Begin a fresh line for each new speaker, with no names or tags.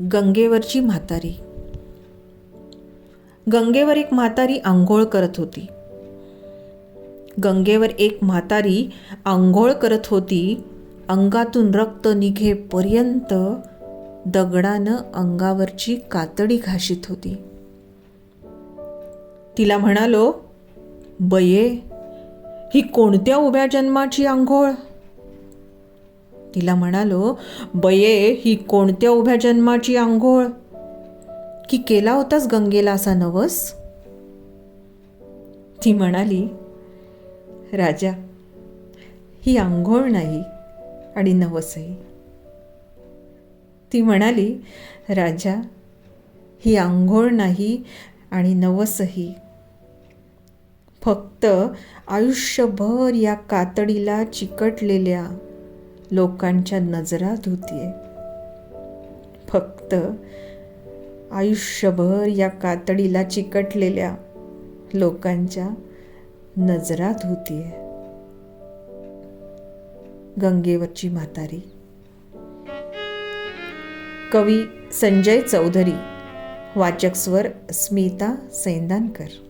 गंगेवरची म्हातारी. गंगेवर एक म्हातारी आंघोळ करत होती. गंगेवर एक म्हातारी आंघोळ करत होती. अंगातून रक्त निघेपर्यंत दगडानं अंगावरची कातडी घाशीत होती. तिला म्हणालो बये ही कोणत्या उभ्या जन्माची आंघोळ? तिला म्हणालो बये ही कोणत्या उभ्या जन्माची आंघोळ? की केला होतास गंगेला असा नवस? ती म्हणाली राजा ही आंघोळ नाही आणि नवसही. ती म्हणाली राजा ही आंघोळ नाही आणि नवसही. फक्त आयुष्यभर या कातडीला चिकटलेल्या लोकांच्या नजरा धुतीये फक्त आयुष्यभर या कातडीला चिकटलेल्या लोकांच्या नजरा धुतीये गंगेवरची म्हातारी. कवी संजय चौधरी. वाचक स्वर स्मिता सैंदानकर.